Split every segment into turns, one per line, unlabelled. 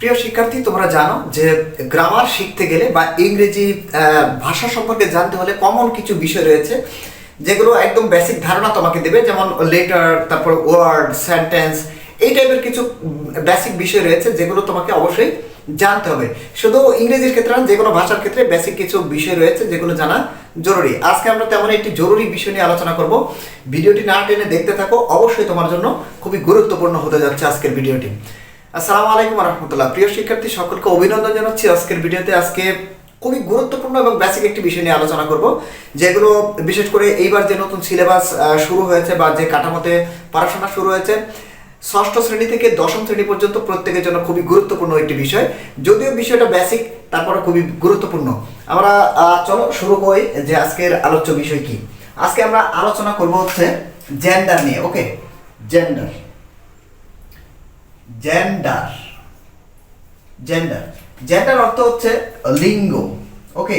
প্রিয় শিক্ষার্থী, তোমরা জানো যে গ্রামার শিখতে গেলে বা ইংরেজি ভাষা সম্পর্কে জানতে হলে কমন কিছু বিষয় রয়েছে, যেগুলো একদম বেসিক ধারণা তোমাকে দেবে, যেমন লেটার তারপর ওয়ার্ড সেন্টেন্স এই টাইপের কিছু বেসিক বিষয় রয়েছে যেগুলো তোমাকে অবশ্যই জানতে হবে। শুধু ইংরেজির ক্ষেত্রে না যে কোনো ভাষার ক্ষেত্রে বেসিক কিছু বিষয় রয়েছে যেগুলো জানা জরুরি। আজকে আমরা তেমন একটি জরুরি বিষয় নিয়ে আলোচনা করব। ভিডিওটি না টেনে দেখতে থাকো, অবশ্যই তোমার জন্য খুবই গুরুত্বপূর্ণ হতে যাচ্ছে আজকের ভিডিওটি। আসসালামু আলাইকুম রহমতুল্লাহ প্রিয় শিক্ষার্থী, সকলকে অভিনন্দন জানাচ্ছি আজকের ভিডিওতে। আজকে খুবই গুরুত্বপূর্ণ এবং বেসিক একটি বিষয় নিয়ে আলোচনা করব, যেগুলো বিশেষ করে এইবার যে নতুন সিলেবাস শুরু হয়েছে বা যে কাঠামোতে পড়াশোনা শুরু হয়েছে, ষষ্ঠ শ্রেণি থেকে দশম শ্রেণি পর্যন্ত প্রত্যেকের জন্য খুবই গুরুত্বপূর্ণ একটি বিষয়। যদিও বিষয়টা বেসিক তারপরে খুবই গুরুত্বপূর্ণ। আমরা চলো শুরু করি যে আজকের আলোচ্য বিষয় কি। আজকে আমরা আলোচনা করব হচ্ছে জেন্ডার নিয়ে okay gender gender gender gender অর্থ হচ্ছে লিঙ্গ। ওকে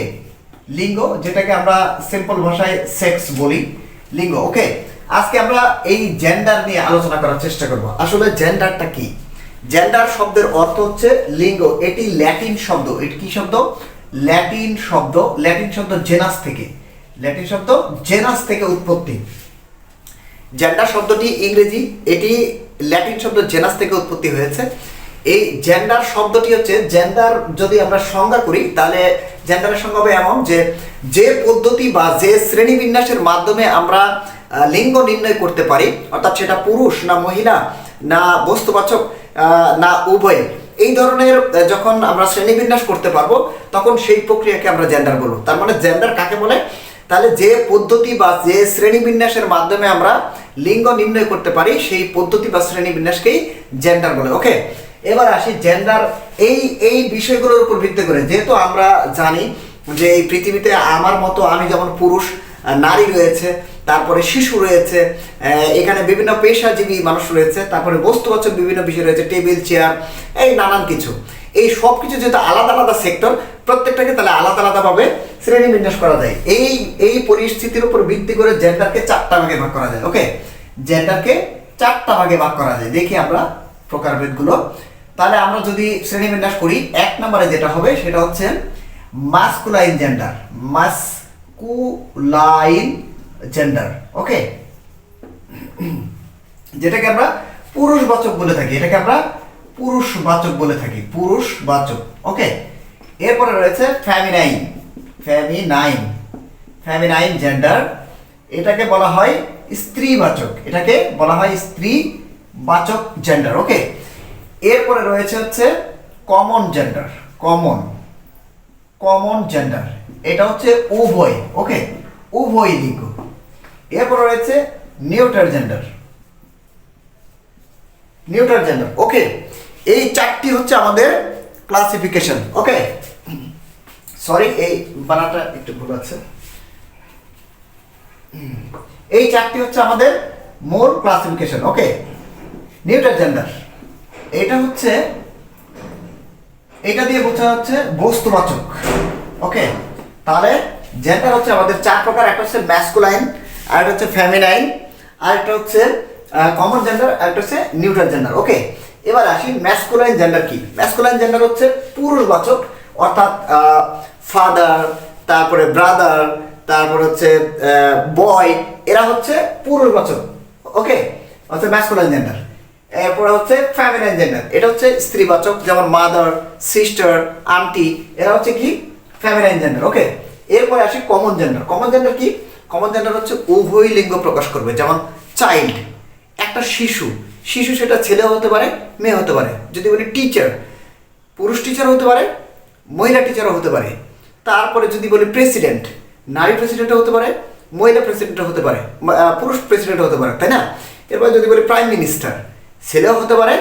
লিঙ্গ, যেটাকে আমরা সিম্পল ভাষায় সেক্স বলি। লিঙ্গ ওকে আজকে আমরা এই জেন্ডার নিয়ে আলোচনা করার চেষ্টা করব। আসলে জেন্ডারটা কি? জেন্ডার শব্দের অর্থ হচ্ছে লিঙ্গ। এটি ল্যাটিন শব্দ। এটি কি শব্দ? ল্যাটিন শব্দ। ল্যাটিন শব্দ জেনাস থেকে। ল্যাটিন শব্দ জেনাস থেকে উৎপত্তি। জেন্ডার শব্দটি ইংরেজি। এটি ল্যাটিন শব্দ জেনাস থেকে উৎপত্তি হয়েছে। এই জেন্ডার শব্দটি হচ্ছে, জেন্ডার যদি আমরা সংজ্ঞা করি, তাহলে জেন্ডারের সংজ্ঞা হবে এমন যে যে পদ্ধতি বা যে শ্রেণীবিন্যাসের মাধ্যমে আমরা লিঙ্গ নির্ণয় করতে পারি, অর্থাৎ সেটা পুরুষ না মহিলা, না বস্তুবাচক না উভয়, এই ধরনের যখন আমরা শ্রেণীবিন্যাস করতে পারব, তখন সেই প্রক্রিয়াকে আমরা জেন্ডার বলব। তার মানে জেন্ডার কাকে বলে? তাহলে যে পদ্ধতি বা যে শ্রেণীবিন্যাসের মাধ্যমে আমরা লিঙ্গ নির্ণয় করতে পারি, সেই পদ্ধতি বা শ্রেণীবিন্যাসকেই জেন্ডার বলে ওকে এবার আসি জেন্ডার এই এই বিষয়গুলোর উপর ভিত্তি করে। যেহেতু আমরা জানি যে এই পৃথিবীতে আমার মতো আমি যেমন পুরুষ, নারী রয়েছে, তারপরে শিশু রয়েছে এখানে বিভিন্ন পেশাজীবী মানুষ রয়েছে, তারপরে বস্তুবাচক বিভিন্ন বিষয় রয়েছে, টেবিল, চেয়ার, এই নানান কিছু। এই সব কিছু যেহেতু আলাদা আলাদা সেক্টর প্রত্যেকটাকে তাহলে আলাদা আলাদাভাবে শ্রেণি বিন্যাস করা যায়। এই এই পরিস্থিতির উপর ভিত্তি করে জেন্ডারকে চারটা ভাগে ভাগ করা যায় ওকে জেন্ডারকে চারটা ভাগে ভাগ করা যায়। দেখি আমরা প্রকারভেদগুলো। তাহলে আমরা যদি শ্রেণি বিন্যাস করি, এক নম্বরে যেটা হবে সেটা হচ্ছে masculine gender masculine gender okay যেটাকে আমরা পুরুষবাচক বলে থাকি, এটাকে আমরা পুরুষবাচক বলে থাকি, পুরুষবাচক ওকে এরপরে রয়েছে ফ্যামিনাইন ফ্যামিনাইন। ফ্যামিনাইন জেন্ডার, এটাকে বলা হয় স্ত্রীবাচক। এটাকে বলা হয় স্ত্রীবাচক জেন্ডার, ওকে? এরপরে রয়েছে হচ্ছে common gender, common common gender. এটা হচ্ছে উভয়, ওকে? উভয় লিঙ্গ। এরপর রয়েছে neuter gender. Neuter gender, okay? এই চারটি হচ্ছে আমাদের ক্লাসিফিকেশন ওকে? সরি, এই বানাটা একটু ভুল আছে। এই চারটি হচ্ছে আমাদের মূল ক্লাসিফিকেশন, ওকে? Neuter gender. এটা হচ্ছে, এটা দিয়ে বোঝা হচ্ছে বস্তুবাচক, ওকে? তাহলে জেন্ডার হচ্ছে আমাদের চার প্রকার, একটা হচ্ছে ম্যাসকুলাইন আর একটা হচ্ছে ফ্যামিনাইন আর একটা হচ্ছে কমন জেন্ডার আর একটা হচ্ছে নিউট্রাল জেন্ডার ওকে? এবার আসি ম্যাসকুলাইন জেন্ডার কি? ম্যাসকুলাইন জেন্ডার হচ্ছে পুরুষবাচক, অর্থাৎ ফাদার তারপরে ব্রাদার তারপর হচ্ছে বয় এরা হচ্ছে পুরুষবাচক ওকে হচ্ছে ম্যাসকুলাইন জেন্ডার এরপরে হচ্ছে ফ্যামিনাইন জেন্ডার এটা হচ্ছে স্ত্রীবাচক যেমন মাদার সিস্টার আন্টি এরা হচ্ছে কি? ফ্যামিনাইন জেন্ডার ওকে এরপরে আসি কমন জেন্ডার কমন জেন্ডার কি? কমন জেন্ডার হচ্ছে উভয় লিঙ্গ প্রকাশ করবে, যেমন চাইল্ড একটা শিশু শিশু সেটা ছেলে হতে পারে, মেয়ে হতে পারে, যদি বলি টিচার পুরুষ টিচার হতে পারে, মহিলা টিচারও হতে পারে। তারপরে যদি বলি প্রেসিডেন্ট নারী প্রেসিডেন্টও হতে পারে, মহিলা প্রেসিডেন্টও হতে পারে পুরুষ প্রেসিডেন্ট হতে পারে, তাই না? এরপর যদি বলি প্রাইম মিনিস্টার ছেলেও হতে পারে,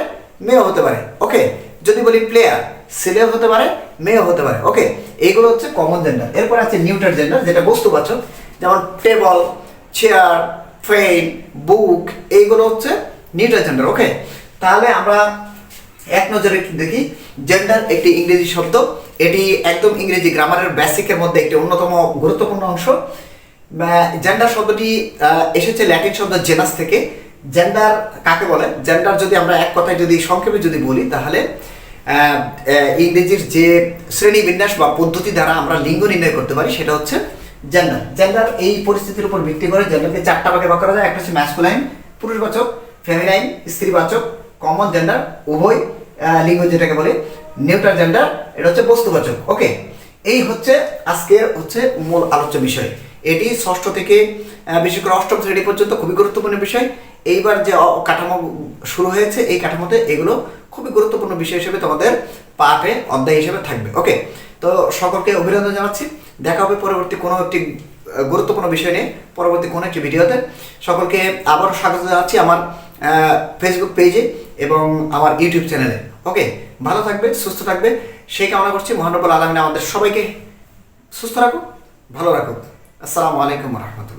মেয়েও হতে পারে ওকে যদি বলি প্লেয়ার ছেলেও হতে পারে, মেয়েও হতে পারে ওকে এইগুলো হচ্ছে কমন জেন্ডার এরপর আছে নিউটার জেন্ডার যেটা বস্তুবাচক, যেমন টেবল চেয়ার ট্রেন বুক এইগুলো হচ্ছে নিউটার জেন্ডার ওকে তাহলে আমরা এক নজরে দেখি। জেন্ডার একটি ইংরেজি শব্দ। এটি একদম ইংরেজি গ্রামারের বেসিকের মধ্যে একটি অন্যতম গুরুত্বপূর্ণ অংশ। জেন্ডার শব্দটি এসেছে ল্যাটিন শব্দ জেনাস থেকে। জেন্ডার কাকে বলে? জেন্ডার যদি আমরা এক কথায় যদি সংক্ষেপে যদি বলি, তাহলে ইংরেজির যে শ্রেণি বিন্যাস বা পদ্ধতি দ্বারা আমরা লিঙ্গ নির্ণয় করতে পারি, সেটা হচ্ছে জেন্ডার জেন্ডার এই পরিস্থিতির উপর ভিত্তি করে জেন্ডারকে চারটা ভাগে ভাগ করা যায়। একটা হচ্ছে ম্যাসকুলাইন পুরুষবাচক ফেমিনাইন স্ত্রীবাচক। কমন জেন্ডার উভয় লিঙ্গ যেটাকে বলে নিউট্রাল জেন্ডার এটা হচ্ছে বস্তুবাচক ওকে এই হচ্ছে আজকে হচ্ছে মূল আলোচ্য বিষয়। এটি ষষ্ঠ থেকে বিশেষ করে অষ্টম শ্রেণি পর্যন্ত খুবই গুরুত্বপূর্ণ বিষয়। এইবার যে কাঠামো শুরু হয়েছে, এই কাঠামোতে এগুলো খুবই গুরুত্বপূর্ণ বিষয় হিসেবে তোমাদের পাঠে অধ্যায় হিসেবে থাকবে ওকে তো সকলকে অভিনন্দন জানাচ্ছি। দেখা হবে পরবর্তী কোনো একটি গুরুত্বপূর্ণ বিষয় নিয়ে পরবর্তী কোনো একটি ভিডিওতে। সকলকে আবারও স্বাগত জানাচ্ছি আমার ফেসবুক পেজে এবং আমার ইউটিউব চ্যানেলে। ওকে, ভালো থাকবে, সুস্থ থাকবে। সেই কামনা করছি মহানবুল আলমিন আমাদের সবাইকে সুস্থ রাখুক, ভালো রাখুক। আসসালামু আলাইকুম রহমতুল্লাহ।